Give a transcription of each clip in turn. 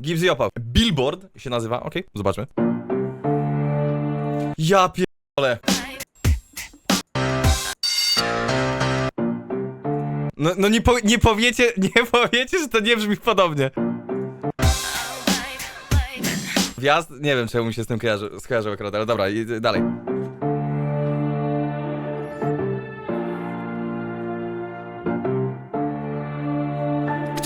Gibbs i opał. Billboard się nazywa, okej, zobaczmy. Ja pierdolę. No, no nie, po, nie powiecie, nie powiecie, że to nie brzmi podobnie. Wjazd? Nie wiem, czemu mi się z tym kojarzy, skojarzył akurat, ale dobra, dalej.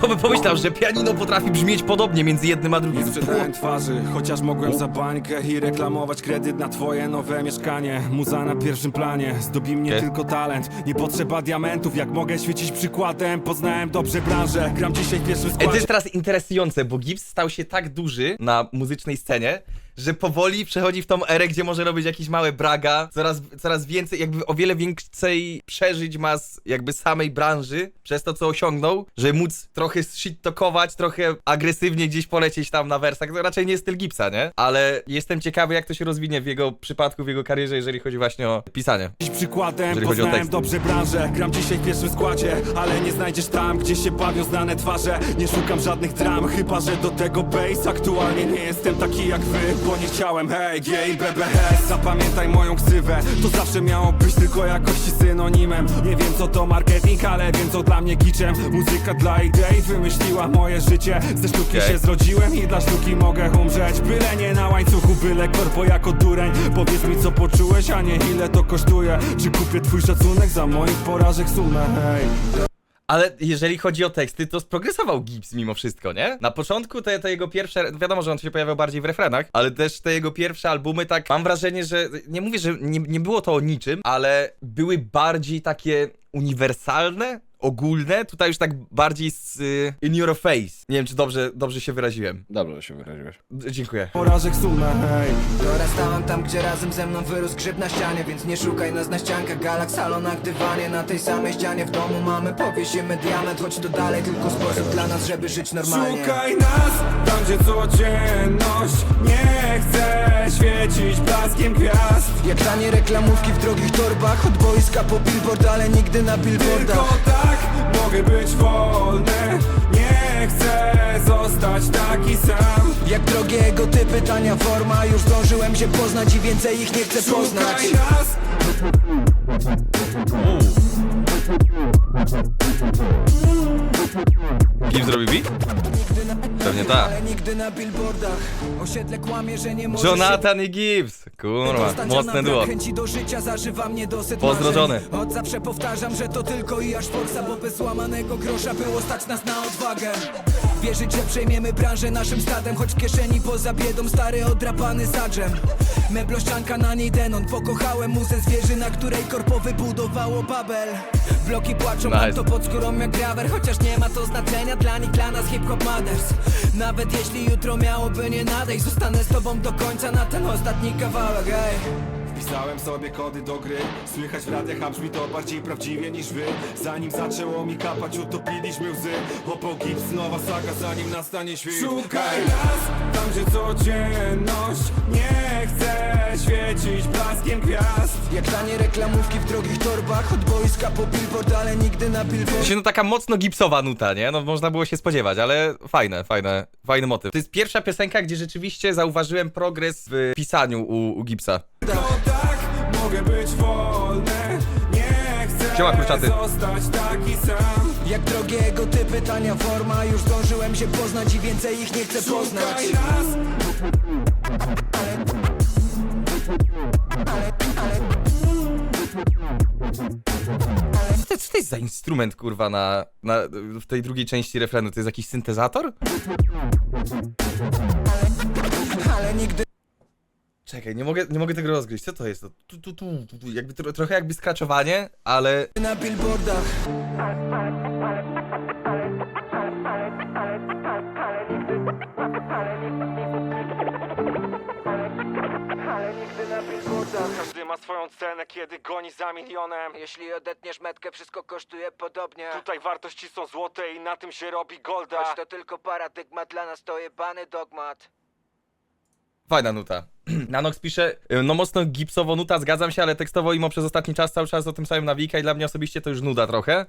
Kto by pomyślał, że pianino potrafi brzmieć podobnie między jednym a drugim? Nie sprzedałem twarzy, chociaż mogłem za bańkę I reklamować kredyt na twoje nowe mieszkanie Muza na pierwszym planie, zdobi mnie Okej. tylko talent Nie potrzeba diamentów, jak mogę świecić przykładem Poznałem dobrze branżę, gram dzisiaj w pierwszym Ej, to składzie jest teraz interesujące, bo Gibbs stał się tak duży na muzycznej scenie, że powoli przechodzi w tą erę, gdzie może robić jakieś małe braga, coraz, coraz więcej, jakby o wiele więcej przeżyć ma z jakby samej branży, przez to co osiągnął, że móc trochę shit-talkować, trochę agresywnie gdzieś polecieć tam na wersach, to raczej nie jest styl Gibbsa, nie? Ale jestem ciekawy, jak to się rozwinie w jego przypadku, w jego karierze, jeżeli chodzi właśnie o pisanie. przykładem Jeżeli chodzi o Poznałem dobrze branżę, gram dzisiaj w pierwszym składzie Ale nie znajdziesz tam, gdzie się bawią znane twarze. Nie szukam żadnych dram, chyba że do tego bass Aktualnie nie jestem taki jak wy, bo nie chciałem Hej, G i BBS, zapamiętaj moją ksywę. To zawsze miało być tylko jakości synonimem. Nie wiem co to marketing, ale wiem co dla mnie kiczem. Muzyka dla idei wymyśliła moje życie. Ze sztuki Okej. się zrodziłem i dla sztuki mogę umrzeć. Byle nie na łańcuchu, byle korpo jako dureń. Powiedz mi co poczułeś, a nie ile to kosztuje. Czy kupię twój szacunek za moich porażek sumę, hej Ale jeżeli chodzi o teksty, to sprogresował Gibbs mimo wszystko, nie? Na początku te, te jego pierwsze, wiadomo, że on się pojawiał bardziej w refrenach, ale też te jego pierwsze albumy, tak mam wrażenie, że nie mówię, że nie, nie było to o niczym, ale były bardziej takie uniwersalne, ogólne, tutaj już tak bardziej z y, in your face. Nie wiem, czy dobrze, dobrze się wyraziłem. Dobrze się wyraziłeś. D- dziękuję. Porażek sumę, hej Dorastałem tam, gdzie razem ze mną wyrósł grzyb na ścianie Więc nie szukaj nas na ściankach, galak, salonach, dywanie Na tej samej ścianie w domu mamy, powiesimy diament Chodź to dalej, tylko sposób dla nas, żeby żyć normalnie Szukaj nas tam, gdzie codzienność Nie chcę świecić blaskiem gwiazd Jak tanie reklamówki w drogich torbach. Od boiska po billboard, ale nigdy na Tylko billboardach tak mogę być wolny. Nie chcę zostać taki sam. Jak drogie ego typy, tania forma. Już zdążyłem się poznać i więcej ich nie chcę poznać. Szukaj nas. Gibbs zrobił beat? Pewnie tak. Ale nigdy na billboardach Osiedle kłamie, że nie się Jonathan i Gibbs. Kurwa, nam duo. chęci do życia zażywam niedosyt Pozdro, marzeń. Johnny. Od zawsze powtarzam, że to tylko i aż forsa Bo bez łamanego grosza było stać nas na odwagę Wierzyć, że przejmiemy branżę naszym stadem Choć w kieszeni poza biedą stary odrapany sadżem Meblościanka na niej denon. Pokochałem muzę zwierzy, na której korpo wybudowało Babel. Bloki płaczą, mam Nice. to pod skórą jak grawer Chociaż nie ma to znaczenia dla nich, dla nas hip-hop mothers. Nawet jeśli jutro miałoby nie nadejść Zostanę z tobą do końca na ten ostatni kawałek, ej Wpisałem sobie kody do gry. Słychać w radiach, a brzmi to bardziej prawdziwie niż wy. Zanim zaczęło mi kapać, utopiliśmy łzy. Opał gips, nowa saga, zanim nastanie świt Szukaj nas, tam gdzie codzienność Nie chcę świecić blaskiem gwiazd. Jak tanie reklamówki w drogich torbach. Od boiska po billboard, ale nigdy na billboard. Się no taka mocno gipsowa nuta, nie? No można było się spodziewać, ale fajne, fajne, fajny motyw. To jest pierwsza piosenka, gdzie rzeczywiście zauważyłem progres w pisaniu u, u Gipsa. Mogę być wolny Nie chcę Siema, kurczaty. zostać taki sam Jak drogie ego typy, tania forma Już zdążyłem się poznać i więcej ich nie chcę poznać Szukaj nas Co to, co to jest za instrument, kurwa, na, na, w tej drugiej części refrenu? To jest jakiś syntezator? Ale nigdy Czekaj, nie mogę, nie mogę tego rozgryźć. Co to jest? To, tu, tu, tu, tu, tu. Jakby, tro, trochę jakby skraczowanie, ale... na billboardach Każdy ma swoją cenę, kiedy goni za milionem Jeśli odetniesz metkę, wszystko kosztuje podobnie Tutaj wartości są złote i na tym się robi golda Choć to tylko paradygmat, dla nas to jebany dogmat Fajna nuta. Nanox pisze, y, no mocno gipsowo nuta, zgadzam się, ale tekstowo imo przez ostatni czas cały czas o tym samym nawika i dla mnie osobiście to już nuda trochę.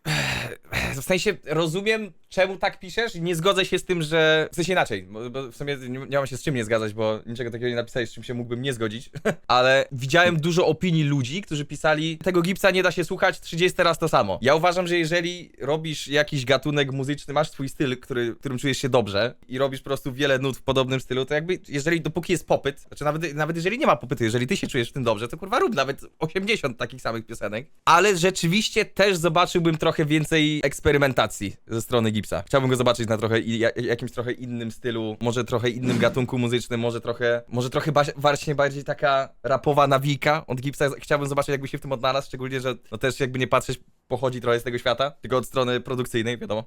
W sensie rozumiem, czemu tak piszesz. I nie zgodzę się z tym, że... W sensie inaczej, bo, bo w sumie nie, nie mam się z czym nie zgadzać, bo niczego takiego nie napisałeś, z czym się mógłbym nie zgodzić, ale widziałem dużo opinii ludzi, którzy pisali, tego gipsa nie da się słuchać 30 raz to samo. Ja uważam, że jeżeli robisz jakiś gatunek muzyczny, masz swój styl, który, którym czujesz się dobrze i robisz po prostu wiele nut w podobnym stylu, to jakby, jeżeli dopóki jest popyt, znaczy nawet, nawet jeżeli nie ma popytu, jeżeli ty się czujesz w tym dobrze, to kurwa rób nawet 80 takich samych piosenek, ale rzeczywiście też zobaczyłbym trochę więcej eksperymentacji ze strony Gipsa. Chciałbym go zobaczyć na trochę jakimś trochę innym stylu, może trochę innym gatunku muzycznym, może trochę, może trochę ba- właśnie bardziej taka rapowa nawika od Gipsa. Chciałbym zobaczyć jakby się w tym odnalazł, szczególnie, że no też jakby nie patrzeć, pochodzi trochę z tego świata, tylko od strony produkcyjnej, wiadomo.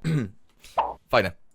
Fajne.